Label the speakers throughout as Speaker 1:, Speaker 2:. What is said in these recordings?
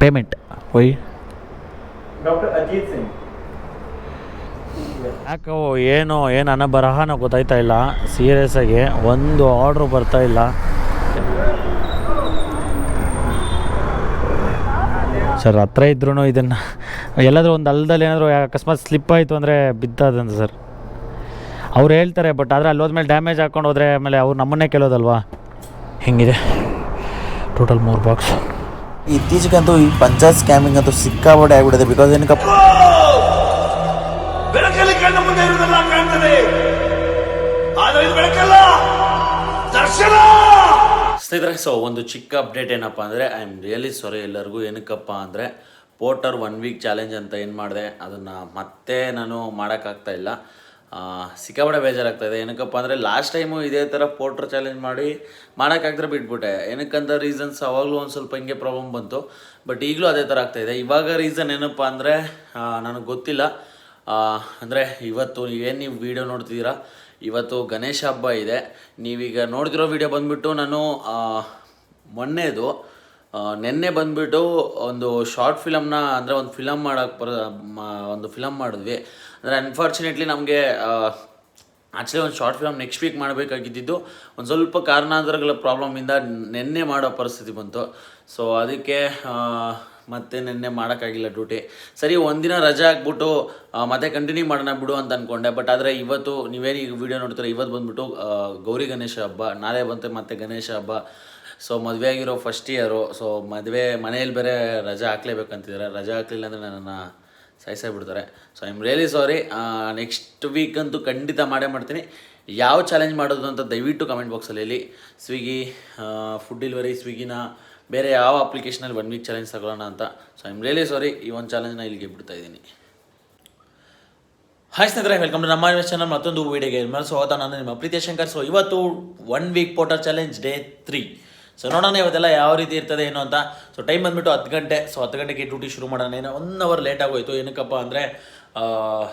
Speaker 1: Payment why
Speaker 2: doctor Ajit Singh
Speaker 1: ಯಾಕೋ ಏನು ಏನು ಅನ್ನೋ ಬರಹನ ಗೊತ್ತಾಯ್ತಾ ಇಲ್ಲ. ಸೀರಿಯಸ್ ಆಗಿ ಒಂದು ಆರ್ಡ್ರು ಬರ್ತಾ ಇಲ್ಲ. ಸರ್ ಹತ್ರ ಇದ್ರೂ ಇದನ್ನು ಎಲ್ಲಾದರೂ ಒಂದು ಅಲ್ದಲ್ಲಿ ಏನಾದರೂ ಅಕಸ್ಮಾತ್ ಸ್ಲಿಪ್ ಆಯಿತು ಅಂದರೆ ಬಿದ್ದದಂತ ಸರ್ ಅವ್ರು ಹೇಳ್ತಾರೆ ಬಟ್ ಆದರೆ ಅಲ್ಲಿ ಹೋದ್ಮೇಲೆ ಡ್ಯಾಮೇಜ್ ಹಾಕೊಂಡು ಹೋದರೆ ಆಮೇಲೆ ಅವ್ರು ನಮ್ಮನ್ನೇ ಕೇಳೋದಲ್ವಾ? ಹೆಂಗಿದೆ. ಟೋಟಲ್ ಮೂರು ಬಾಕ್ಸ್
Speaker 3: ಇತ್ತೀಚೆಗಂತೂ ಈ ಪಂಚಾಯತ್ ಸ್ಕ್ಯಾಮಿಂಗ್ ಅಂತೂ ಸಿಕ್ಕಾಪಟ್ಟೆ ಆಗ್ಬಿಟ್ಟಿದೆ ಬಿಕಾಸ್ ಏನಕ್ಕಪ್ಪ
Speaker 4: ಬೆಳಕಲ್ಲಿ ಕಣ್ಣ ಮುಂದೆ ಇರುವುದೆಲ್ಲ ಕಾಣ್ತದೆ. ಆದರೆ ಇದು ಬೆಳಕಲ್ಲ. ದರ್ಶನ!
Speaker 1: ಸ್ನೇಹಿತರೆ ಸೊ ಒಂದು ಚಿಕ್ಕ ಅಪ್ಡೇಟ್ ಏನಪ್ಪ ಅಂದರೆ ಐ ಆಮ್ ರಿಯಲಿ ಸಾರಿ ಎಲ್ಲರಿಗೂ. ಏನಕ್ಕಪ್ಪ ಅಂದರೆ ಪೋರ್ಟರ್ ಒನ್ ವೀಕ್ ಚಾಲೆಂಜ್ ಅಂತ ಏನು ಮಾಡಿದೆ ಅದನ್ನು ಮತ್ತೆ ನಾನು ಮಾಡೋಕ್ಕಾಗ್ತಾ ಇಲ್ಲ. ಸಿಕ್ಕಾಪಟ್ಟೆ ಬೇಜಾರಾಗ್ತಾ ಇದೆ. ಏನಕ್ಕಪ್ಪ ಅಂದರೆ ಲಾಸ್ಟ್ ಟೈಮು ಇದೇ ಥರ ಪೋಟ್ರ್ ಚಾಲೆಂಜ್ ಮಾಡಿ ಮಾಡೋಕ್ಕಾಗ್ದ್ರೆ ಬಿಟ್ಬಿಟ್ಟೆ. ಏನಕ್ಕಂತ ರೀಸನ್ಸ್ ಅವಾಗಲೂ ಒಂದು ಸ್ವಲ್ಪ ಹಿಂಗೆ ಪ್ರಾಬ್ಲಮ್ ಬಂತು. ಬಟ್ ಈಗಲೂ ಅದೇ ಥರ ಆಗ್ತಾಯಿದೆ ಇವಾಗ ರೀಸನ್ ಏನಪ್ಪ ಅಂದರೆ ನನಗೆ ಗೊತ್ತಿಲ್ಲ. ಅಂದರೆ ಇವತ್ತು ಏನು ನೀವು ವೀಡಿಯೋ ನೋಡ್ತಿದ್ದೀರಾ? ಇವತ್ತು ಗಣೇಶ ಹಬ್ಬ ಇದೆ. ನೀವೀಗ ನೋಡ್ತಿರೋ ವೀಡಿಯೋ ಬಂದುಬಿಟ್ಟು ನಾನು ಮೊನ್ನೆದು ನಿನ್ನೆ ಬಂದುಬಿಟ್ಟು ಒಂದು ಶಾರ್ಟ್ ಫಿಲಮ್ನ ಅಂದರೆ ಒಂದು ಫಿಲಮ್ ಮಾಡೋಕ್ಕೆ ಬರ ಒಂದು ಫಿಲಮ್ ಮಾಡಿದ್ವಿ. ಅಂದರೆ ಅನ್ಫಾರ್ಚುನೇಟ್ಲಿ ನಮಗೆ ಆ್ಯಕ್ಚುಲಿ ಒಂದು ಶಾರ್ಟ್ ಫಿಲಮ್ ನೆಕ್ಸ್ಟ್ ವೀಕ್ ಮಾಡಬೇಕಾಗಿದ್ದು ಒಂದು ಸ್ವಲ್ಪ ಕಾರಣಾಂತರಗಳ ಪ್ರಾಬ್ಲಮಿಂದ ನಿನ್ನೆ ಮಾಡೋ ಪರಿಸ್ಥಿತಿ ಬಂತು. ಸೊ ಅದಕ್ಕೆ ಮತ್ತೆ ನಿನ್ನೆ ಮಾಡೋಕ್ಕಾಗಿಲ್ಲ ಡ್ಯೂಟಿ ಸರಿ, ಒಂದಿನ ರಜೆ ಹಾಕ್ಬಿಟ್ಟು ಮತ್ತೆ ಕಂಟಿನ್ಯೂ ಮಾಡೋಣ ಬಿಡು ಅಂತ ಅಂದ್ಕೊಂಡೆ ಬಟ್ ಆದರೆ ಇವತ್ತು ನೀವೇನು ಈಗ ವೀಡಿಯೋ ನೋಡ್ತೀರ? ಇವತ್ತು ಬಂದ್ಬಿಟ್ಟು ಗೌರಿ ಗಣೇಶ ಹಬ್ಬ, ನಾಳೆ ಬಂತು ಮತ್ತೆ ಗಣೇಶ ಹಬ್ಬ. ಸೊ ಮದುವೆ ಆಗಿರೋ ಫಸ್ಟ್ ಇಯರು ಸೊ ಮದುವೆ ಮನೆಯಲ್ಲಿ ಬೇರೆ ರಜೆ ಹಾಕ್ಲೇಬೇಕಂತಿದ್ದಾರೆ ರಜೆ ಹಾಕ್ಲಿಲ್ಲ ಅಂದರೆ ನನ್ನನ್ನು ಸಾಯಿಸೇ ಬಿಡ್ತಾರೆ. So I am really sorry next week ಅಂತೂ ಖಂಡಿತ ಮಾಡೇ ಮಾಡ್ತೀನಿ. ಯಾವ ಚಾಲೆಂಜ್ ಮಾಡೋದು ಅಂತ ದಯವಿಟ್ಟು ಕಮೆಂಟ್ ಬಾಕ್ಸಲ್ಲಿ ಹೇಳಿ. ಸ್ವಿಗ್ಗಿ ಫುಡ್ ಡೆಲಿವರಿ ಸ್ವಿಗ್ಗಿನ ಬೇರೆ ಯಾವ ಅಪ್ಲಿಕೇಶನಲ್ಲಿ ಒನ್ ವೀಕ್ ಚಾಲೆಂಜ್ ತಗೊಳ್ಳೋಣ ಅಂತ. So I am really sorry ಈ ಒಂದು ಚಾಲೆಂಜ್ನ ಇಲ್ಲಿಗೆ ಬಿಡ್ತಾ ಇದ್ದೀನಿ. ಹಾಯ್ ಸ್ನೇಹಿತರೆ ವೆಲ್ಕಮ್ ಟು ನಮ್ಮ ಚಾನಲ್ ಮತ್ತೊಂದು ವೀಡಿಯೋಗೆ ಮನಸ್ಸು ಹೋದ ನಾನು ನಿಮ್ಮ ಪ್ರೀತಿಯ ಶಂಕರ್. ಸೊ ಇವತ್ತು one week Porter challenge day three so ನೋಡೋಣ ಇವತ್ತೆಲ್ಲ ಯಾವ ರೀತಿ ಇರ್ತದೆ, ಏನು ಅಂತ. ಸೊ ಟೈಮ್ ಬಂದ್ಬಿಟ್ಟು ಹತ್ತು ಗಂಟೆ. ಸೊ ಹತ್ತು ಗಂಟೆಗೆ ಡ್ಯೂಟಿ ಶುರು ಮಾಡೋಣ. ಏನೋ ಒನ್ ಅವರ್ ಲೇಟ್ ಆಗೋಯ್ತು. ಏನಕ್ಕಪ್ಪ ಅಂದರೆ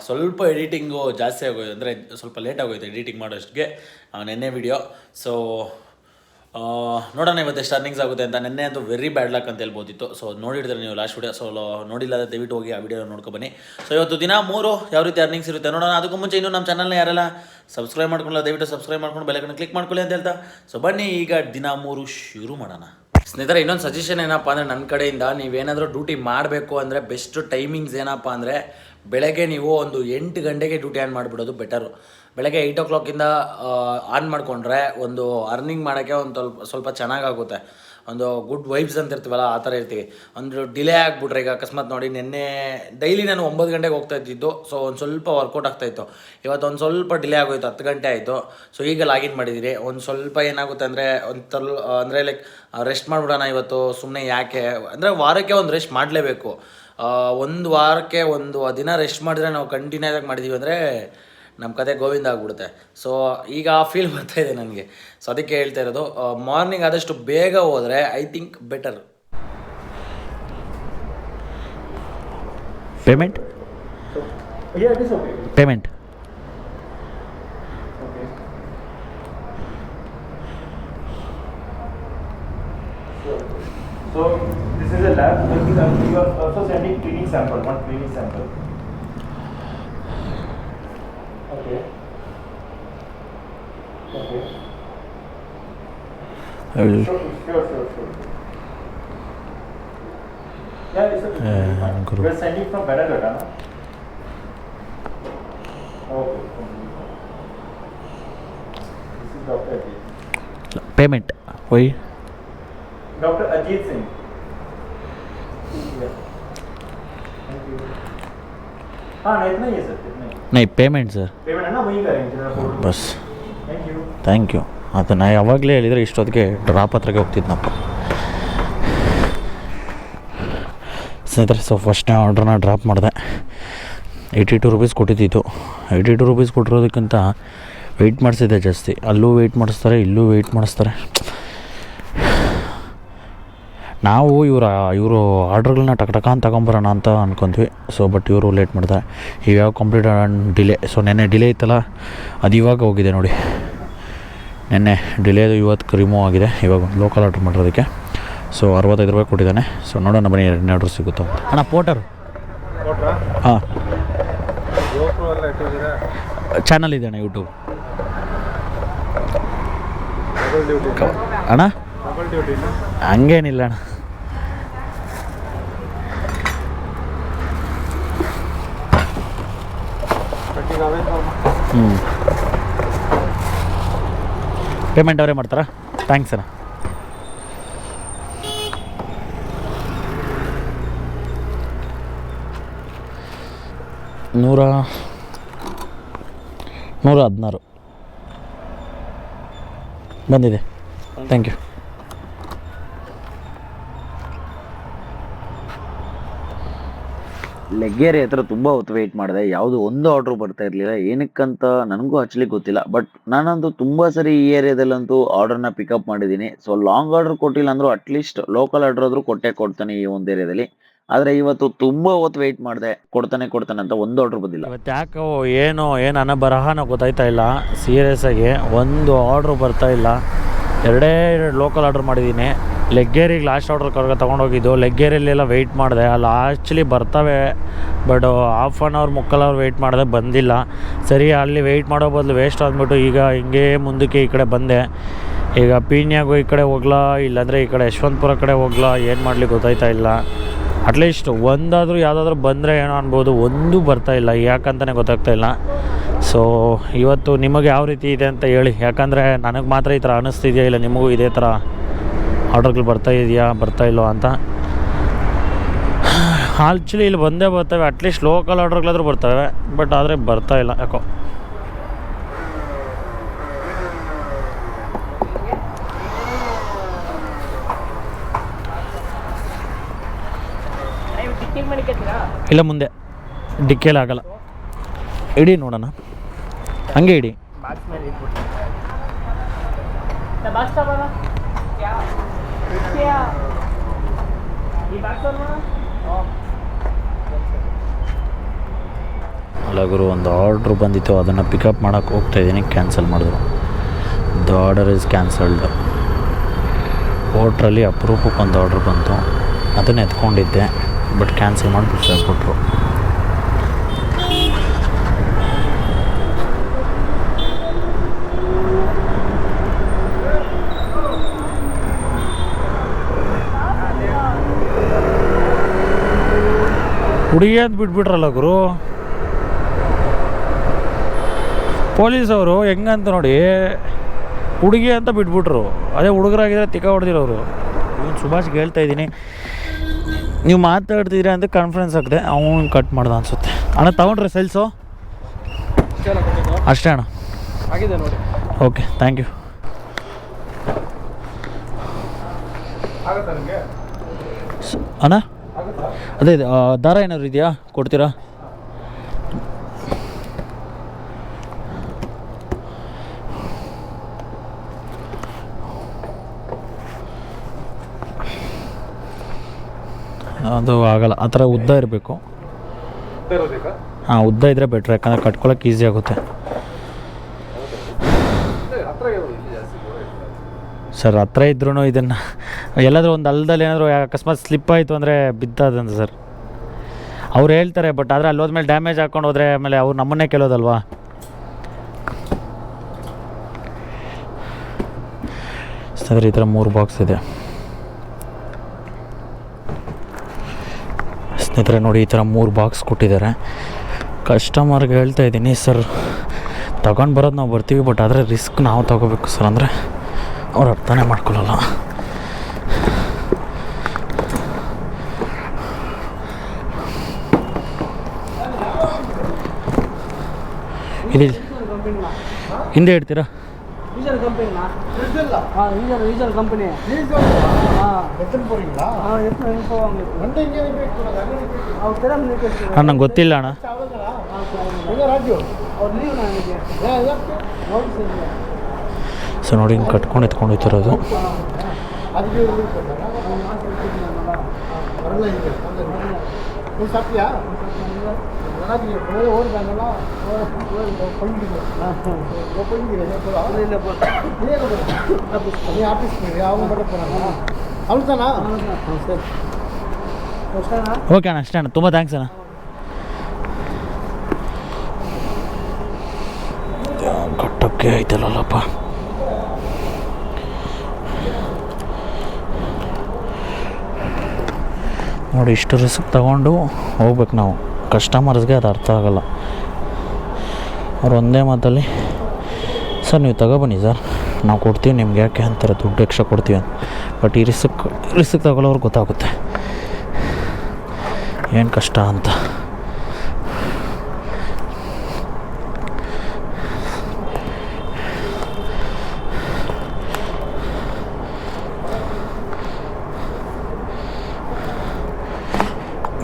Speaker 1: ಸ್ವಲ್ಪ ಎಡಿಟಿಂಗು ಜಾಸ್ತಿ ಆಗೋಯ್ತು. ಅಂದರೆ ಸ್ವಲ್ಪ ಲೇಟ್ ಆಗೋಯ್ತು ಎಡಿಟಿಂಗ್ ಮಾಡೋಷ್ಟಿಗೆ ನೆನ್ನೆ ವಿಡಿಯೋ ಸೊ ನೋಡೋಣ ಇವತ್ತು ಎಷ್ಟು ಅರ್ನಿಂಗ್ಸ್ ಆಗುತ್ತೆ ಅಂತ. ನೆನ್ನೆ ಅಂತೂ ವೆರಿ ಬ್ಯಾಡ್ ಲಕ್ ಅಂತ ಹೇಳ್ಬೋದಿತ್ತು. ಸೊ ನೋಡಿದ್ರೆ ನೀವು ಲಾಸ್ಟ್ ವಿಡಿಯೋ ಸೊ ನೋಡಿಲ್ಲ ಅಂದ್ರೆ ದಯವಿಟ್ಟು ಹೋಗಿ ಆ ವಿಡಿಯೋ ನೋಡ್ಕೊ ಬನ್ನಿ. ಸೊ ಇವತ್ತು ದಿನ ಮೂರು ಯಾವ ರೀತಿ ಅರ್ನಿಂಗ್ಸ್ ಇರುತ್ತೆ ನೋಡೋಣ. ಅದಕ್ಕೂ ಮುಂಚೆ ಇನ್ನೂ ನಮ್ಮ ಚಾನಲ್ನ ಯಾರೆಲ್ಲ ಸಬ್ಸ್ಕ್ರೈಬ್ ಮಾಡ್ಕೊಳ್ಳಲ್ಲ ದಯವಿಟ್ಟು ಸಬ್ಸ್ಕ್ರೈಬ್ ಮಾಡ್ಕೊಂಡು ಬೆಲೆಕನ್ನು ಕ್ಲಿಕ್ ಮಾಡ್ಕೊಳ್ಳಿ ಅಂತ ಹೇಳ್ತಾ. ಸೊ ಬನ್ನಿ, ಈಗ ದಿನ ಮೂರು ಶುರು ಮಾಡೋಣ. ಸ್ನೇಹಿತರೆ, ಇನ್ನೊಂದು ಸಜೆಷನ್ ಏನಪ್ಪ ಅಂದರೆ ನನ್ನ ಕಡೆಯಿಂದ ನೀವೇನಾದರೂ ಡ್ಯೂಟಿ ಮಾಡಬೇಕು ಅಂದರೆ ಬೆಸ್ಟ್ ಟೈಮಿಂಗ್ಸ್ ಏನಪ್ಪ ಅಂದರೆ ಬೆಳಗ್ಗೆ ನೀವು ಒಂದು ಎಂಟು ಗಂಟೆಗೆ ಡ್ಯೂಟಿ ಆನ್ ಮಾಡಿಬಿಡೋದು ಬೆಟರು ಬೆಳಗ್ಗೆ ಏಯ್ಟ್ ಓ ಕ್ಲಾಕಿಂದ ಆನ್ ಮಾಡಿಕೊಂಡ್ರೆ ಒಂದು ಅರ್ನಿಂಗ್ ಮಾಡೋಕ್ಕೆ ಒಂದು ಸ್ವಲ್ಪ ಸ್ವಲ್ಪ ಚೆನ್ನಾಗಾಗುತ್ತೆ. ಒಂದು ಗುಡ್ ವೈಬ್ಸ್ ಅಂತ ಇರ್ತೀವಲ್ಲ, ಆ ಥರ ಇರ್ತೀವಿ. ಒಂದು ಡಿಲೇ ಆಗಿಬಿಟ್ರೆ ಈಗ ಅಕಸ್ಮಾತ್ ನೋಡಿ, ನಿನ್ನೆ ಡೈಲಿ ನಾನು ಒಂಬತ್ತು ಗಂಟೆಗೆ ಹೋಗ್ತಾ ಇದ್ದಿದ್ದು ಸೊ ಒಂದು ಸ್ವಲ್ಪ ವರ್ಕೌಟ್ ಆಗ್ತಾಯಿತ್ತು ಇವತ್ತು ಒಂದು ಸ್ವಲ್ಪ ಡಿಲೇ ಆಗೋಯ್ತು, ಹತ್ತು ಗಂಟೆ ಆಯಿತು. ಸೊ ಈಗ ಲಾಗಿನ್ ಮಾಡಿದ್ದೀರಿ ಒಂದು ಸ್ವಲ್ಪ ಏನಾಗುತ್ತೆ ಅಂದರೆ ಒಂದು ತಲ್ ಅಂದರೆ ಲೈಕ್ ರೆಸ್ಟ್ ಮಾಡಿಬಿಡೋಣ ಇವತ್ತು ಸುಮ್ಮನೆ ಯಾಕೆ? ಅಂದರೆ ವಾರಕ್ಕೆ ಒಂದು ರೆಸ್ಟ್ ಮಾಡಲೇಬೇಕು. ಒಂದು ವಾರಕ್ಕೆ ಒಂದು ದಿನ ರೆಸ್ಟ್ ಮಾಡಿದ್ರೆ ನಾವು ಕಂಟಿನ್ಯೂ ಆಗಿ ಮಾಡಿದ್ದೀವಿ ಅಂದರೆ ನಮ್ಮ ಕತೆ ಗೋವಿಂದ ಆಗ್ಬಿಡುತ್ತೆ. ಸೊ ಈಗ ಆ ಫೀಲ್ ಬರ್ತಾ ಇದೆ ನನಗೆ. ಸೊ ಅದಕ್ಕೆ ಹೇಳ್ತಾ ಇರೋದು ಮಾರ್ನಿಂಗ್ ಆದಷ್ಟು ಬೇಗ ಹೋದರೆ
Speaker 2: I think
Speaker 1: better
Speaker 2: payment payment So this is a lab, so you are also sending cleaning sample, one cleaning sample.
Speaker 1: É,
Speaker 2: grupo. You're sending from Venezuela, no? Okay. This is Dr. Ajit.
Speaker 1: Payment. Why?
Speaker 2: Dr. Ajit Singh. Yeah. हाँ नहीं इतना ही है sir इतना ही
Speaker 1: ನೈ payment sir
Speaker 2: payment है ना वही करेंगे जितना photo
Speaker 1: bus
Speaker 2: thank you
Speaker 1: thank you ಅದು ನಾ ಯಾವಾಗಲೇ ಹೇಳಿದರೆ ಇಷ್ಟೊತ್ತಿಗೆ ಡ್ರಾಪ್ ಹತ್ರಕ್ಕೆ ಹೋಗ್ತಿದ್ನಪ್ಪ ಸ್ನೇಹಿತರೆ ಸೊ ಫಸ್ಟ್ನೇ ಆರ್ಡ್ರನ್ನ ಡ್ರಾಪ್ ಮಾಡಿದೆ ಏಯ್ಟಿ ಟು ರುಪೀಸ್ ಕೊಟ್ಟಿದ್ದಿತ್ತು ಏಯ್ಟಿ ಟು ರುಪೀಸ್ ಕೊಟ್ಟಿರೋದಕ್ಕಿಂತ ವೆಯ್ಟ್ ಮಾಡಿಸಿದ್ದೆ ಜಾಸ್ತಿ ಅಲ್ಲೂ ವೆಯ್ಟ್ ಮಾಡಿಸ್ತಾರೆ ಇಲ್ಲೂ ವೆಯ್ಟ್ ಮಾಡಿಸ್ತಾರೆ ನಾವು ಇವರ ಇವರು ಆರ್ಡ್ರ್ಗಳನ್ನ ಟಕ್ ಟಕ ಅಂತ ತಗೊಂಬರೋಣ ಅಂತ ಅನ್ಕೊಂಡ್ವಿ. ಸೊ ಬಟ್ ಇವರು ಲೇಟ್ ಮಾಡ್ತಾರೆ. ಇವಾಗ ಕಂಪ್ಲೀಟ್ ಡಿಲೇ ಸೊ ನೆನ್ನೆ ಡಿಲೇ ಇತ್ತಲ್ಲ ಅದು ಇವಾಗ ಹೋಗಿದೆ ನೋಡಿ. ನೆನ್ನೆ ಡಿಲೇದು ಇವತ್ತು ರಿಮೂವ್ ಆಗಿದೆ. ಇವಾಗ ಲೋಕಲ್ ಆರ್ಡ್ರ್ ಮಾಡಿರೋದಕ್ಕೆ. ಸೊ ಅರವತ್ತೈದು ರೂಪಾಯಿ ಕೊಟ್ಟಿದ್ದಾನೆ. ಸೊ ನೋಡೋಣ ಬನ್ನಿ ಎರಡನೇ ಆರ್ಡ್ರ್ ಸಿಗುತ್ತೋ ಅಣ್ಣ ಪೋಟರ್ ಹಾಂ. ಚಾನಲ್ ಇದೆ ಅಣ್ಣ ಯೂಟ್ಯೂಬ್ ಅಣ್ಣ? ಹಂಗೇನಿಲ್ಲ ಅಣ್ಣ. ಹ್ಞೂ ಪೇಮೆಂಟ್ ಅವರೇ ಮಾಡ್ತಾರಾ? ಥ್ಯಾಂಕ್ಸ್ ಅಣ್ಣ. ನೂರ ನೂರ ಹದಿನಾರು. ಬಂದಿದೆ. ಥ್ಯಾಂಕ್ ಯು
Speaker 3: ಲೆಗ್ಗೇರಿ ಹತ್ರ ತುಂಬ ಹೊತ್ತು ವೆಯ್ಟ್ ಮಾಡಿದೆ. ಯಾವುದು ಒಂದು ಆರ್ಡ್ರ್ ಬರ್ತಾ ಇರಲಿಲ್ಲ. ಏನಕ್ಕಂತ ನನಗೂ ಆ್ಯಕ್ಚುಲಿ ಗೊತ್ತಿಲ್ಲ. ಬಟ್ ನಾನಂತೂ ತುಂಬ ಸರಿ ಈ ಏರಿಯಾದಲ್ಲಂತೂ ಆರ್ಡರ್ನ ಪಿಕಪ್ ಮಾಡಿದ್ದೀನಿ. ಸೊ ಲಾಂಗ್ ಆರ್ಡ್ರ್ ಕೊಟ್ಟಿಲ್ಲ ಅಂದರೂ ಅಟ್ಲೀಸ್ಟ್ ಲೋಕಲ್ ಆರ್ಡ್ರ್ ಆದರೂ ಕೊಟ್ಟೆ ಕೊಡ್ತಾನೆ ಈ ಒಂದು ಏರಿಯಾದಲ್ಲಿ. ಆದರೆ ಇವತ್ತು ತುಂಬ ಹೊತ್ತು ವೆಯ್ಟ್ ಮಾಡಿದೆ. ಕೊಡ್ತಾನೆ ಕೊಡ್ತಾನೆ ಅಂತ ಒಂದು ಆರ್ಡ್ರ್ ಬಂದಿಲ್ಲ.
Speaker 1: ಇವತ್ತು ಯಾಕೋ ಏನೋ, ಏನು ಅನ್ನ ಬರಹನೋ ಗೊತ್ತಾಯ್ತಾ ಇಲ್ಲ. ಸೀರಿಯಸ್ ಆಗಿ ಒಂದು ಆರ್ಡ್ರ್ ಬರ್ತಾ ಇಲ್ಲ. ಎರಡೇ ಎರಡು ಲೋಕಲ್ ಆರ್ಡ್ರ್ ಮಾಡಿದ್ದೀನಿ. ಲೆಗ್ಗೇರಿಗೆ ಲಾಸ್ಟ್ ಆರ್ಡರ್ ಕರ್ಗ ತೊಗೊಂಡೋಗಿದ್ದು ಲೆಗ್ಗೇರಿಯಲ್ಲೆಲ್ಲ ವೆಯ್ಟ್ ಮಾಡಿದೆ. ಅಲ್ಲಿ ಆ್ಯಕ್ಚುಲಿ ಬರ್ತವೆ ಬಟ್ ಹಾಫ್ ಆನ್ ಅವರ್ ಮುಕ್ಕಾಲು ಅವರ್ ವೆಯ್ಟ್ ಮಾಡಿದೆ, ಬಂದಿಲ್ಲ. ಸರಿ, ಅಲ್ಲಿ ವೆಯ್ಟ್ ಮಾಡೋ ಬದಲು ವೇಸ್ಟ್ ಆದ್ಬಿಟ್ಟು ಈಗ ಹಿಂಗೆ ಮುಂದಕ್ಕೆ ಈ ಕಡೆ ಬಂದೆ. ಈಗ ಪೀಣ್ಯಾಗು ಈ ಕಡೆ ಹೋಗ್ಲಾ, ಇಲ್ಲಾಂದರೆ ಈ ಕಡೆ ಯಶವಂತಪುರ ಕಡೆ ಹೋಗ್ಲಾ, ಏನು ಮಾಡಲಿಕ್ಕೆ ಗೊತ್ತಾಯ್ತಾ ಇಲ್ಲ. ಅಟ್ಲೀಸ್ಟ್ ಒಂದಾದರೂ ಯಾವುದಾದ್ರೂ ಬಂದರೆ ಏನೋ ಅನ್ಬೋದು. ಒಂದು ಇಲ್ಲ ಯಾಕಂತಲೇ ಗೊತ್ತಾಗ್ತಾ ಇಲ್ಲ. ಸೊ ಇವತ್ತು ನಿಮಗೆ ಯಾವ ರೀತಿ ಇದೆ ಅಂತ ಹೇಳಿ. ಯಾಕಂದರೆ ನನಗೆ ಮಾತ್ರ ಈ ಥರ ಅನ್ನಿಸ್ತಿದೆಯಾ ಇಲ್ಲ? ನಿಮಗೂ ಇದೇ ಥರ? ಆರ್ಡರ್ಗಳು ಬರ್ತಾ ಇದೆಯಾ, ಬರ್ತಾ ಇಲ್ವಾ ಅಂತ. ಆ್ಯಕ್ಚುಲಿ ಇಲ್ಲಿ ಬಂದೇ ಬರ್ತವೆ ಅಟ್ಲೀಸ್ಟ್ ಲೋಕಲ್ ಆರ್ಡರ್ಗಳಾದರೂ ಬರ್ತವೆ ಬಟ್ ಆದರೆ ಬರ್ತಾ ಇಲ್ಲ, ಯಾಕೋ. ಇಲ್ಲ ಮುಂದೆ, ಡಿಕ್ಕೇಲಿ ಆಗಲ್ಲ. ಇಡಿ ನೋಡೋಣ. ಹಂಗೆ ಇಡಿ. ಅಲ್ಲ ಗುರು, ಒಂದು ಆರ್ಡ್ರ್ ಬಂದಿತ್ತು, ಅದನ್ನು ಪಿಕಪ್ ಮಾಡೋಕ್ಕೆ ಹೋಗ್ತಾ ಇದ್ದೀನಿ ಕ್ಯಾನ್ಸಲ್ ಮಾಡಿದ್ರು. ದ ಆರ್ಡರ್ ಇಸ್ ಕ್ಯಾನ್ಸಲ್ಡ್ ಹೋಟ್ರಲ್ಲಿ ಅಪರೂಪಕ್ಕೆ ಒಂದು ಆರ್ಡ್ರ್ ಬಂತು. ಅದನ್ನು ಎತ್ಕೊಂಡಿದ್ದೆ ಬಟ್ ಕ್ಯಾನ್ಸಲ್ ಮಾಡಿ ಕೊಟ್ಟರು ಅಂತ ಬಿಟ್ಬಿಟ್ರಲ್ಲ ಗುರು? ಪೊಲೀಸವರು ಹೆಂಗಂತ ನೋಡಿ ಹುಡುಗಿ ಅಂತ ಬಿಟ್ಬಿಟ್ರು. ಅದೇ ಹುಡುಗರಾಗಿದ್ರೆ ತಿಕ್ಕ ಹೊಡೆದಿರೋರು ಇವನು ಸುಭಾಷ್ ಹೇಳ್ತಾ ಇದ್ದೀನಿ ನೀವು ಮಾತಾಡ್ತಿದ್ದೀರಾ ಅಂತ ಕಾನ್ಫರೆನ್ಸ್ ಆಗಿದೆ ಅವನು ಕಟ್ ಮಾಡ್ದ ಅನ್ಸುತ್ತೆ. ಅಣ್ಣ ತಗೊಂಡ್ರೆ ಸೆಲ್ಸು ಅಷ್ಟೇ ಅಣ್ಣ.
Speaker 2: ನೋಡಿ.
Speaker 1: ಓಕೆ ಥ್ಯಾಂಕ್ ಯು ಅಣ್ಣ? ಅದೇ ದಾರ ಏನಾದ್ರು ಇದೆಯಾ? ಕೊಡ್ತೀರಾ? ಅದು ಆಗಲ್ಲ. ಆ ಥರ ಉದ್ದ ಇರಬೇಕು. ಹಾಂ, ಉದ್ದ ಇದ್ದರೆ ಬೆಟ್ರ್ ಯಾಕಂದರೆ ಕಟ್ಕೊಳಕ್ಕೆ ಈಸಿ ಆಗುತ್ತೆ. ಸರ್, ಹತ್ರ ಇದ್ರೂ ಇದನ್ನು ಎಲ್ಲಾದರೂ ಒಂದು ಅಲ್ದಲ್ಲಿ ಏನಾದರೂ ಅಕಸ್ಮಾತ್ ಸ್ಲಿಪ್ ಆಯಿತು ಅಂದರೆ ಬಿದ್ದದಂತ ಸರ್. ಅವ್ರು ಹೇಳ್ತಾರೆ ಬಟ್ ಆದರೆ ಅಲ್ಲಿ ಹೋದ್ಮೇಲೆ ಡ್ಯಾಮೇಜ್ ಹಾಕೊಂಡು ಹೋದರೆ ಆಮೇಲೆ ಅವ್ರು ನಮ್ಮನ್ನೇ ಕೇಳೋದಲ್ವಾ? ಸರ್, ಈ ಥರ ಮೂರು ಬಾಕ್ಸ್ ಇದೆ. ಸ್ನೇಹಿತರೆ, ನೋಡಿ ಈ ಥರ ಮೂರು ಬಾಕ್ಸ್ ಕೊಟ್ಟಿದ್ದಾರೆ. ಕಸ್ಟಮರ್ಗೆ ಹೇಳ್ತಾ ಇದ್ದೀನಿ, ಸರ್, ತಗೊಂಡು ಬರೋದು ನಾವು ಬರ್ತೀವಿ ಬಟ್ ಆದರೆ ರಿಸ್ಕ್ ನಾವು ತಗೋಬೇಕು ಸರ್. ಅಂದರೆ ಅವ್ರು ಅರ್ಥನೇ ಮಾಡ್ಕೊಳ್ಳಲ್ಲ. ಇದು ಹಿಂದೆ ಇಡ್ತೀರಾ ನಂಗೆ ಗೊತ್ತಿಲ್ಲ ಅಣ್ಣ
Speaker 5: ಅವ್ರು ಲೀವ್ ನನಗೆ ನೋಟಿಸ್ ಇದೆ
Speaker 1: ಸೊ ನೋಡಿ ಹಿಂಗೆ ಕಟ್ಕೊಂಡು ಎತ್ಕೊಂಡು ಹೋಗ್ತಿರೋದು ಓಕೆ ಅಣ್ಣ ಅಷ್ಟೇ ಅಣ್ಣ. ತುಂಬ ಥ್ಯಾಂಕ್ಸ್ ಅಣ್ಣ. ಕಟ್ಟಕ್ಕೆ ಐತಲ್ಲಪ್ಪ ನೋಡಿ, ಇಷ್ಟು ರಿಸ್ಕ್ ತಗೊಂಡು ಹೋಗ್ಬೇಕು ನಾವು. ಕಸ್ಟಮರ್ಸ್ಗೆ ಅದು ಅರ್ಥ ಆಗಲ್ಲ. ಅವ್ರು ಒಂದೇ ಮಾತಲ್ಲಿ, ಸರ್, ನೀವು ತಗೋಬನ್ನಿ ಸರ್. ನಾವು ಕೊಡ್ತೀವಿ ನಿಮ್ಗೆ ಯಾಕೆ ಅಂತಾರೆ, ದುಡ್ಡು ಎಕ್ಸ್ಟ್ರಾ ಕೊಡ್ತೀವಿ ಅಂತ. ಬಟ್ ಈ ರಿಸ್ಕ್ ರಿಸ್ಕ್ ತಗೊಳ್ಳೋರ್ಗೆ ಗೊತ್ತಾಗುತ್ತೆ. ಏನು ಕಷ್ಟ ಅಂತ.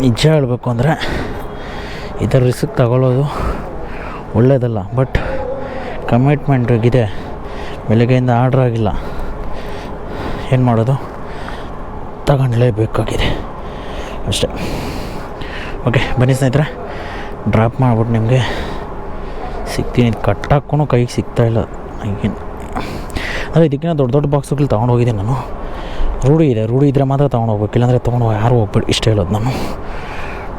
Speaker 1: ನಿಜ ಹೇಳಬೇಕು ಅಂದರೆ ಈ ಥರ ರಿಸ್ಕ್ ತಗೊಳ್ಳೋದು ಒಳ್ಳೆಯದಲ್ಲ ಬಟ್ ಕಮಿಟ್ಮೆಂಟಿಗಿದೆ ಬೆಳಗ್ಗೆಯಿಂದ ಆರ್ಡ್ರ್ ಆಗಿಲ್ಲ. ಏನು ಮಾಡೋದು? ತಗೊಂಡ್ಲೇಬೇಕಾಗಿದೆ. ಅಷ್ಟೇ. ಓಕೆ ಬನ್ನಿ ಸ್ನೇಹಿತರೆ. ಡ್ರಾಪ್ ಮಾಡಿಬಿಟ್ಟು ನಿಮಗೆ ಸಿಗ್ತೀನಿ. ಕಟ್ಟಾಕೂ ಕೈಗೆ ಸಿಗ್ತಾ ಇಲ್ಲ. ಈಗೇನು ಅದೇ ಇದಕ್ಕಿಂತ ದೊಡ್ಡ ದೊಡ್ಡ ಬಾಕ್ಸ್ಗಳು ತೊಗೊಂಡು ಹೋಗಿದ್ದೀನಿ ನಾನು. ರೂಢಿ ಇದೆ. ರೂಢಿ ಇದ್ದರೆ ಮಾತ್ರ ತೊಗೊಂಡು ಹೋಗ್ಬೇಕು. ಇಲ್ಲಾಂದರೆ ತೊಗೊಂಡು ಯಾರು ಹೋಗ್ಬೇಡಿ. ಇಷ್ಟ ಹೇಳೋದು ನಾನು.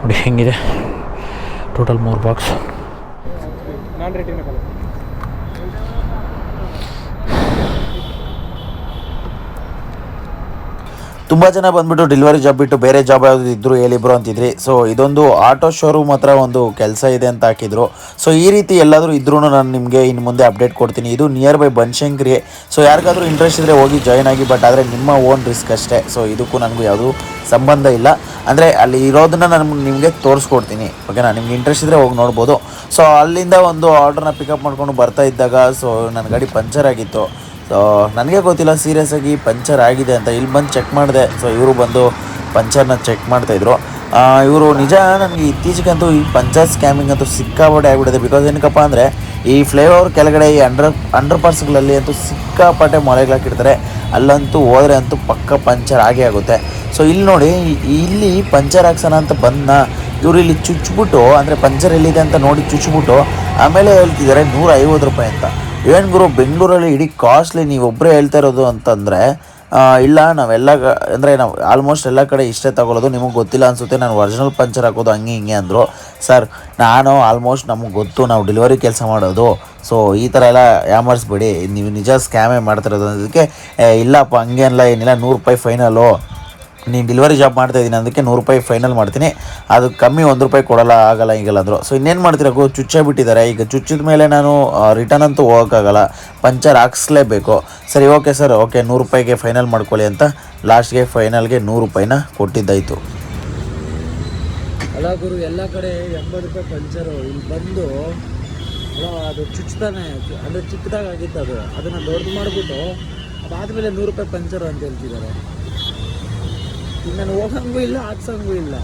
Speaker 1: ನೋಡಿ ಹೆಂಗಿದೆ. ಟೋಟಲ್ ಮೂರು ಬಾಕ್ಸ್
Speaker 3: ತುಂಬ ಜನ ಬಂದ್ಬಿಟ್ಟು ಡೆಲಿವರಿ ಜಾಬ್ ಬಿಟ್ಟು ಬೇರೆ ಜಾಬ್ ಯಾವುದು ಇದ್ರು ಹೇಳಿಬ್ರು ಅಂತಿದ್ರಿ. ಸೊ ಇದೊಂದು ಆಟೋ ಶೋರೂಮ್ ಹತ್ರ ಒಂದು ಕೆಲಸ ಇದೆ ಅಂತ ಹಾಕಿದ್ರು. ಸೊ ಈ ರೀತಿ ಎಲ್ಲಾದರೂ ಇದ್ರೂ ನಾನು ನಿಮಗೆ ಇನ್ನು ಮುಂದೆ ಅಪ್ಡೇಟ್ ಕೊಡ್ತೀನಿ. ಇದು ನಿಯರ್ ಬೈ ಬನ್ಶಂಕರಿ ಸೊ ಯಾರಿಗಾದ್ರೂ ಇಂಟ್ರೆಸ್ಟ್ ಇದ್ದರೆ ಹೋಗಿ ಜಾಯ್ನ್ ಆಗಿ ಬಟ್ ಆದರೆ ನಿಮ್ಮ ಓನ್ ರಿಸ್ಕ್ ಅಷ್ಟೇ. ಸೊ ಇದಕ್ಕೂ ನನಗೂ ಯಾವುದೂ ಸಂಬಂಧ ಇಲ್ಲ. ಅಂದರೆ ಅಲ್ಲಿ ಇರೋದನ್ನ ನಾನು ನಿಮಗೆ ತೋರಿಸ್ಕೊಡ್ತೀನಿ. ಓಕೆನಾ ನಿಮ್ಗೆ ಇಂಟ್ರೆಸ್ಟ್ ಇದ್ದರೆ ಹೋಗಿ ನೋಡ್ಬೋದು. ಸೊ ಅಲ್ಲಿಂದ ಒಂದು ಆರ್ಡ್ರನ್ನ ಪಿಕಪ್ ಮಾಡ್ಕೊಂಡು ಬರ್ತಾ ಇದ್ದಾಗ ಸೊ ನನ್ನ ಗಾಡಿ ಪಂಚರ್ ಆಗಿತ್ತು. ಸೊ ನನಗೆ ಗೊತ್ತಿಲ್ಲ ಸೀರಿಯಸ್ ಆಗಿ ಪಂಚರ್ ಆಗಿದೆ ಅಂತ. ಇಲ್ಲಿ ಬಂದು ಚೆಕ್ ಮಾಡಿದೆ. ಸೊ ಇವರು ಬಂದು ಪಂಚರ್ನ ಚೆಕ್ ಮಾಡ್ತಾಯಿದ್ರು ಇವರು ನಿಜ ನನಗೆ ಇತ್ತೀಚೆಗಂತೂ ಈ ಪಂಚರ್ ಸ್ಕ್ಯಾಮಿಂಗ್ ಅಂತೂ ಸಿಕ್ಕಾಪಟ್ಟೆ ಆಗಿಬಿಟ್ಟಿದೆ. ಬಿಕಾಸ್ ಏನಕ್ಕಪ್ಪ ಅಂದರೆ, ಈ ಫ್ಲೇವರ್ ಕೆಳಗಡೆ ಈ ಅಂಡರ್ ಅಂಡರ್ ಪಾರ್ಸ್ಗಳಲ್ಲಿ ಅಂತೂ ಸಿಕ್ಕಾಪಟ್ಟೆ ಮೊಳೆಗಳಾಕಿಡ್ತಾರೆ ಅಲ್ಲಂತೂ ಹೋದರೆ ಅಂತೂ ಪಕ್ಕ ಪಂಚರ್ ಆಗೇ ಆಗುತ್ತೆ. ಸೊ ಇಲ್ಲಿ ನೋಡಿ, ಇಲ್ಲಿ ಪಂಚರ್ ಹಾಕ್ಸೋಣ ಅಂತ ಬಂದ ಇವರು ಇಲ್ಲಿ ಚುಚ್ಬಿಟ್ಟು, ಅಂದರೆ ಪಂಚರ್ ಎಲ್ಲಿದೆ ಅಂತ ನೋಡಿ ಚುಚ್ಬಿಟ್ಟು, ಆಮೇಲೆ ಹೇಳ್ತಿದ್ದಾರೆ ನೂರ ಐವತ್ತು ರೂಪಾಯಿ ಅಂತ. ಏನು ಗುರು, ಬೆಂಗಳೂರಲ್ಲಿ ಇಡೀ ಕಾಸ್ಟ್ಲಿ ನೀವು ಒಬ್ಬರೇ ಹೇಳ್ತಾ ಇರೋದು ಅಂತಂದರೆ ಇಲ್ಲ, ನಾವೆಲ್ಲ ಅಂದರೆ ನಾವು ಆಲ್ಮೋಸ್ಟ್ ಎಲ್ಲ ಕಡೆ ಇಷ್ಟೇ ತಗೊಳ್ಳೋದು ನಿಮಗೆ ಗೊತ್ತಿಲ್ಲ ಅನಿಸುತ್ತೆ, ನಾನು ಒರಿಜಿನಲ್ ಪಂಚರ್ ಹಾಕೋದು ಹಂಗೆ ಹಿಂಗೆ ಅಂದರು. ಸರ್, ನಾನು ಆಲ್ಮೋಸ್ಟ್ ನಮಗೆ ಗೊತ್ತು, ನಾವು ಡೆಲಿವರಿ ಕೆಲಸ ಮಾಡೋದು ಸೊ ಈ ಥರ ಎಲ್ಲ ಯಾಮರ್ಸ್ಬೇಡಿ, ನೀವು ನಿಜ ಸ್ಕ್ಯಾಮೇ ಮಾಡ್ತಿರೋದು ಅನ್ನೋದಕ್ಕೆ ಇಲ್ಲಪ್ಪ ಹಂಗೇನಿಲ್ಲ ಏನಿಲ್ಲ, ನೂರು ರೂಪಾಯಿ ಫೈನಲು ನೀನು ಡೆಲಿವರಿ ಜಾಬ್ ಮಾಡ್ತಾ ಇದ್ದೀನಿ ಅದಕ್ಕೆ ನೂರು ರೂಪಾಯಿ ಫೈನಲ್ ಮಾಡ್ತೀನಿ. ಅದು ಕಮ್ಮಿ ಒಂದು ರೂಪಾಯಿ ಕೊಡಲ್ಲ, ಆಗಲ್ಲ ಈಗಲ್ಲ ಅಂದರು. ಸೊ ಇನ್ನೇನು ಮಾಡ್ತೀರಾ? ಗೋ ಚುಚ್ಚೇ ಬಿಟ್ಟಿದ್ದಾರೆ ಈಗ ಚುಚ್ಚಿದ ಮೇಲೆ ನಾನು ರಿಟರ್ನ್ ಅಂತೂ ಹೋಗೋಕ್ಕಾಗಲ್ಲ. ಪಂಚರ್ ಹಾಕ್ಸ್ಲೇಬೇಕು. ಸರಿ ಓಕೆ ಸರ್ ಓಕೆ ನೂರು ರೂಪಾಯಿಗೆ ಫೈನಲ್ ಮಾಡ್ಕೊಳ್ಳಿ ಅಂತ ಲಾಸ್ಟ್ಗೆ ಫೈನಲ್ಗೆ ನೂರು ರೂಪಾಯಿನ ಕೊಟ್ಟಿದ್ದಾಯಿತು.
Speaker 1: ಅಲ್ಲ ಗುರು, ಎಲ್ಲ ಕಡೆ ಎಂಬತ್ತು ರೂಪಾಯಿ ಪಂಚರು. ಇಲ್ಲಿ ಬಂದು ಅದು ಚುಚ್ತಾನೆ. ಅಂದರೆ ಚಿಕ್ಕದಾಗಿ ಆಗಿತ್ತು ಅದು. ಅದನ್ನು ದೊಡ್ಡದು ಮಾಡಿಬಿಟ್ಟು, ಅದಾದಮೇಲೆ ನೂರು ರೂಪಾಯಿ ಪಂಚರು ಅಂತ ಹೇಳ್ತಿದ್ದಾರೆ. ನಾನು ಹೋಗಂಗೂ ಇಲ್ಲ ಹಾಕ್ಸಂಗೂ ಇಲ್ಲ.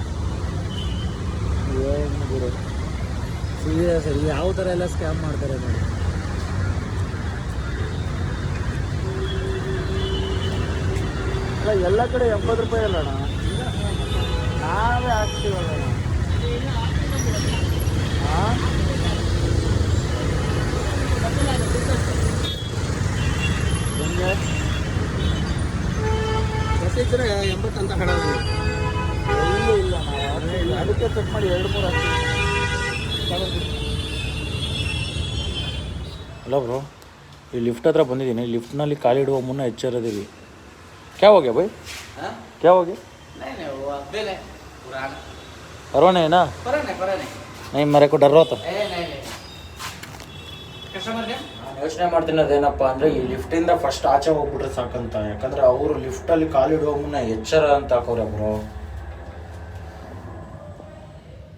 Speaker 1: ಏನು ಗುರು? ಸೀರಿಯಸ್ ಯಾವ ಥರ ಎಲ್ಲ ಸ್ಕ್ಯಾಮ್ ಮಾಡ್ತಾರೆ ನೋಡಿ.
Speaker 5: ಎಲ್ಲ ಕಡೆ ಎಂಬತ್ತು ರೂಪಾಯಿ ಅಲ್ಲಣ್ಣ ನಾವೇ ಹಾಕ್ತೀವಲ್ಲ ಅಣ್ಣ. ಹಾ? ಹೆಂಗೆ? ಬಸ್ಸಿದ್ರೆ ಎಂಬತ್ತು ಅಂತ ಹೇಳೋದು ಎಲ್ಲೂ ಇಲ್ಲ ನಾವು ಅದಕ್ಕೆ ಚೆಕ್ ಮಾಡಿ ಎರಡು ಮೂರು ಹಾಕ್ತೀವಿ
Speaker 1: ಅಲ್ಲ ಬ್ರೋ ಈ ಲಿಫ್ಟ್ ಹತ್ರ ಬಂದಿದ್ದೀನಿ. ಲಿಫ್ಟ್ನಲ್ಲಿ ಕಾಲಿಡುವ ಮುನ್ನ ಎಚ್ಚರದಿವಿ. ಕ್ಯಾ ಹೋಗ್ಯ ಬೈ ಕ್ಯಾ ಹೋಗಿ? ಬರೋಣ ಏನಾ? ನೈ ಡರ್ ಯೋಚನೆ ಮಾಡ್ತೀನಿ ಅದೇನಪ್ಪ ಅಂದರೆ ಈ ಲಿಫ್ಟಿಂದ ಫಸ್ಟ್ ಆಚೆ ಹೋಗ್ಬಿಟ್ರೆ ಸಾಕಂತ. ಯಾಕಂದ್ರೆ ಅವರು ಲಿಫ್ಟಲ್ಲಿ ಕಾಲಿಡುವ ಮುನ್ನ ಎಚ್ಚರ ಅಂತ ಹಾಕೋರ ಬ್ರೋ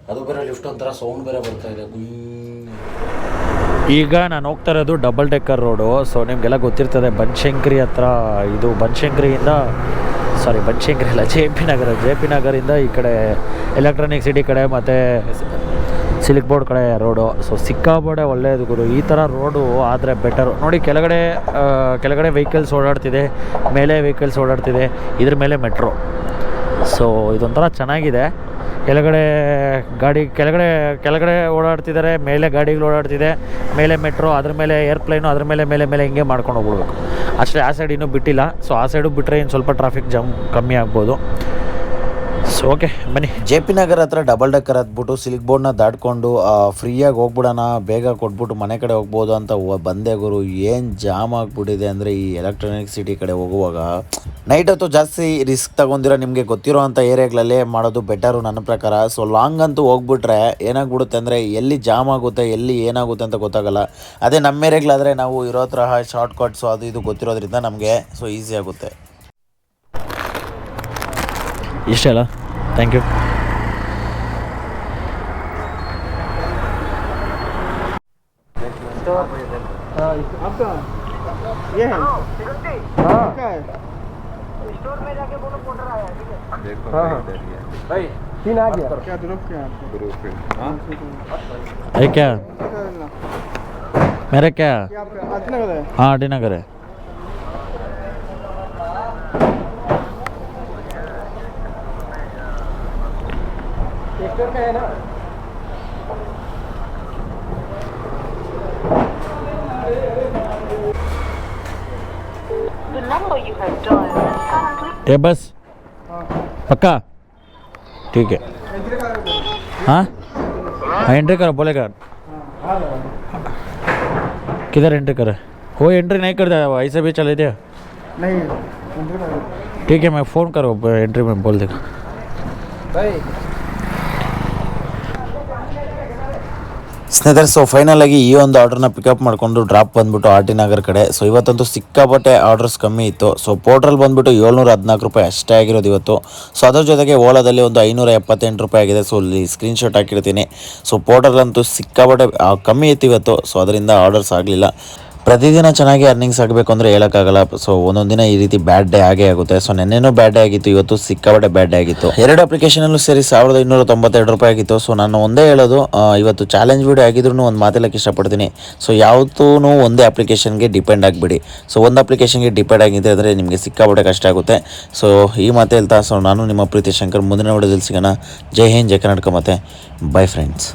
Speaker 1: ಅದು ಬೇರೆ ಲಿಫ್ಟ್ ಒಂಥರ ಸೌಂಡ್ ಬೇರೆ ಬರ್ತಾ ಇದೆ. ಈಗ ನಾನು ಹೋಗ್ತಾ ಇರೋದು ಡಬಲ್ ಡೆಕ್ಕರ್ ರೋಡು ಸೊ ನಿಮಗೆಲ್ಲ ಗೊತ್ತಿರ್ತದೆ, ಬನಶಂಕರಿ ಹತ್ರ ಇದು ಬನಶಂಕರಿಯಿಂದ ಸಾರಿ ಬನಶಂಕರಿ ಅಲ್ಲ, J P Nagar, J P ನಗರಿಂದ ಈ ಕಡೆ ಎಲೆಕ್ಟ್ರಾನಿಕ್ ಸಿಟಿ ಕಡೆ ಮತ್ತು ಸಿಲಿಕ್ ಬೋರ್ಡ್ ಕಡೆ ರೋಡು ಸೊ ಸಿಕ್ಕಾಬೋಡೆ ಒಳ್ಳೆಯದು ಗುರು. ಈ ಥರ ರೋಡು ಆದರೆ ಬೆಟರು ನೋಡಿ, ಕೆಳಗಡೆ ಕೆಳಗಡೆ ವೆಹಿಕಲ್ಸ್ ಓಡಾಡ್ತಿದೆ, ಮೇಲೆ ವೆಹಿಕಲ್ಸ್ ಓಡಾಡ್ತಿದೆ, ಇದ್ರ ಮೇಲೆ ಮೆಟ್ರೋ ಸೊ ಇದೊಂಥರ ಚೆನ್ನಾಗಿದೆ. ಕೆಳಗಡೆ ಗಾಡಿ, ಕೆಳಗಡೆ ಕೆಳಗಡೆ ಓಡಾಡ್ತಿದ್ದಾರೆ ಮೇಲೆ ಗಾಡಿಗಳು ಓಡಾಡ್ತಿದೆ, ಮೇಲೆ ಮೆಟ್ರೋ ಅದ್ರ ಮೇಲೆ ಏರ್ಪ್ಲೈನು ಅದ್ರ ಮೇಲೆ ಮೇಲೆ ಮೇಲೆ ಹಿಂಗೆ ಮಾಡ್ಕೊಂಡು ಹೋಗ್ಬಿಡ್ಬೇಕು. ಅಷ್ಟೇ, ಆ ಸೈಡ್ ಇನ್ನೂ ಬಿಟ್ಟಿಲ್ಲ. ಸೊ ಆ ಸೈಡು ಬಿಟ್ಟರೆ ಇನ್ನು ಸ್ವಲ್ಪ ಟ್ರಾಫಿಕ್ ಜಾಮ್ ಕಮ್ಮಿ ಆಗ್ಬೋದು. ಓಕೆ ಬನ್ನಿ.
Speaker 3: ಜೆ ಪಿ ನಗರ ಹತ್ರ ಡಬಲ್ ಡಕ್ಕರ್ ಹತ್ಬಿಟ್ಟು ಸಿಲ್ಕ್ ಬೋರ್ಡ್ನ ದಾಟ್ಕೊಂಡು ಫ್ರೀಯಾಗಿ ಹೋಗ್ಬಿಡೋಣ ಬೇಗ ಕೊಟ್ಬಿಟ್ಟು ಮನೆ ಕಡೆ ಹೋಗ್ಬೋದು ಅಂತ ಬಂದೆ ಗುರು. ಏನು ಜಾಮ್ ಆಗಿಬಿಟ್ಟಿದೆ ಅಂದರೆ ಈ ಎಲೆಕ್ಟ್ರಾನಿಕ್ ಸಿಟಿ ಕಡೆ ಹೋಗುವಾಗ ನೈಟ್ ಹೊತ್ತು ಜಾಸ್ತಿ ರಿಸ್ಕ್ ತಗೊಂಡಿರೋ ನಿಮಗೆ ಗೊತ್ತಿರೋ ಅಂಥ ಏರಿಯಾಗಳಲ್ಲೇ ಮಾಡೋದು ಬೆಟರು ನನ್ನ ಪ್ರಕಾರ. ಸೊ ಲಾಂಗ್ ಅಂತೂ ಹೋಗ್ಬಿಟ್ರೆ ಏನಾಗ್ಬಿಡುತ್ತೆ ಅಂದರೆ ಎಲ್ಲಿ ಜಾಮ್ ಆಗುತ್ತೆ ಎಲ್ಲಿ ಏನಾಗುತ್ತೆ ಅಂತ ಗೊತ್ತಾಗಲ್ಲ. ಅದೇ ನಮ್ಮ ಏರಿಯಾಗಳಾದರೆ ನಾವು ಇರೋ ಥರ ಶಾರ್ಟ್ ಕಟ್ಸು ಅದು ಇದು ಗೊತ್ತಿರೋದ್ರಿಂದ ನಮಗೆ ಸೊ ಈಸಿ ಆಗುತ್ತೆ.
Speaker 1: ಇಷ್ಟೇ थैंक यू तो,
Speaker 5: आपका ये है। हाँ स्टोर में जाके बोलो पोटर आया ठीक है। देखो भाई तीन आ गया क्या ग्रुप क्या
Speaker 1: ग्रुप हाँ अरे क्या
Speaker 5: क्या है।
Speaker 6: Currently
Speaker 1: ये बस। पक्का? ठीक है। हाँ? हाँ एंट्री करो बोलेगा किधर एंट्री करे? वो एंट्री नहीं करता वो ऐसे भी चले दिया
Speaker 5: नहीं
Speaker 1: ठीक है मैं फ़ोन करो एंट्री में बोल देगा।
Speaker 3: ಸ್ನೇಹಿತರೆ ಸೊ ಫೈನಲ್ ಆಗಿ ಈ ಒಂದು ಆರ್ಡರ್ನ ಪಿಕಪ್ ಮಾಡಿಕೊಂಡು ಡ್ರಾಪ್ ಬಂದ್ಬಿಟ್ಟು ಆರ್ ಟಿ ನಗರ್ ಕಡೆ. ಸೊ ಇವತ್ತಂತೂ ಸಿಕ್ಕಾಪಟ್ಟೆ ಆರ್ಡರ್ಸ್ ಕಮ್ಮಿ ಇತ್ತು. ಸೊ ಪೋರ್ಟಲ್ ಬಂದ್ಬಿಟ್ಟು ಏಳ್ನೂರ ಹದಿನಾಲ್ಕು ರೂಪಾಯಿ ಅಷ್ಟೇ ಆಗಿರೋದು ಇವತ್ತು. ಸೊ ಅದ್ರ ಜೊತೆಗೆ ಓಲಾದಲ್ಲಿ ಒಂದು ಐನೂರ ಎಪ್ಪತ್ತೆಂಟು ರೂಪಾಯಿ ಆಗಿದೆ. ಸೊ ಇಲ್ಲಿ ಸ್ಕ್ರೀನ್ಶಾಟ್ ಹಾಕಿರ್ತೀನಿ. ಸೊ ಪೋರ್ಟಲ್ಲಂತೂ ಸಿಕ್ಕಾಪಟ್ಟೆ ಕಮ್ಮಿ ಇತ್ತು ಇವತ್ತು. ಸೊ ಅದರಿಂದ ಆರ್ಡರ್ಸ್ ಆಗಲಿಲ್ಲ. ಪ್ರತಿದಿನ ಚೆನ್ನಾಗಿ ಅರ್ನಿಂಗ್ಸ್ ಆಗಬೇಕು ಅಂದರೆ ಹೇಳೋಕ್ಕಾಗಲ್ಲ. ಸೊ ಒಂದೊಂದು ದಿನ ಈ ರೀತಿ ಬ್ಯಾಡ್ ಡೇ ಆಗೇ ಆಗುತ್ತೆ. ಸೊ ನೆನ್ನೆನೂ ಬ್ಯಾಡ್ ಡೇ ಆಗಿತ್ತು, ಇವತ್ತು ಸಿಕ್ಕಾಪಟ್ಟೆ ಬ್ಯಾಡ್ ಡೇ ಆಗಿತ್ತು. ಎರಡು ಅಪ್ಲಿಕೇಶನಲ್ಲೂ ಸೇರಿ ಸಾವಿರದ ಇನ್ನೂರ ತೊಂಬತ್ತೆರಡು ರೂಪಾಯಿ ಆಗಿತ್ತು. ಸೊ ನಾನು ಒಂದೇ ಹೇಳೋದು ಇವತ್ತು ಚಾಲೆಂಜ್ ವೀಡಿಯೋ ಆಗಿದ್ರು ಒಂದು ಮಾತೆಲ್ಲಕ್ಕೆ ಇಷ್ಟಪಡ್ತೀನಿ. ಸೊ ಯಾವತ್ತೂ ಒಂದೇ ಅಪ್ಲಿಕೇಶನ್ಗೆ ಡಿಪೆಂಡ್ ಆಗಿಬಿಡಿ. ಸೊ ಒಂದು ಅಪ್ಲಿಕೇಶನ್ಗೆ ಡಿಪೆಂಡ್ ಆಗಿದೆ ಅಂದರೆ ನಿಮಗೆ ಸಿಕ್ಕಾಪಟ್ಟೆ ಕಷ್ಟ ಆಗುತ್ತೆ. ಸೊ ಈ ಮಾತು ಹೇಳ್ತಾ ಸೊ ನಾನು ನಿಮ್ಮ ಪ್ರೀತಿ ಶಂಕರ್. ಮುಂದಿನ ವಿಡಿಯೋದಲ್ಲಿ ಸಿಗೋಣ. ಜೈ ಹಿಂದ್, ಜೈ ಕರ್ನಾಟಕ ಮತ್ತೆ ಬೈ ಫ್ರೆಂಡ್ಸ್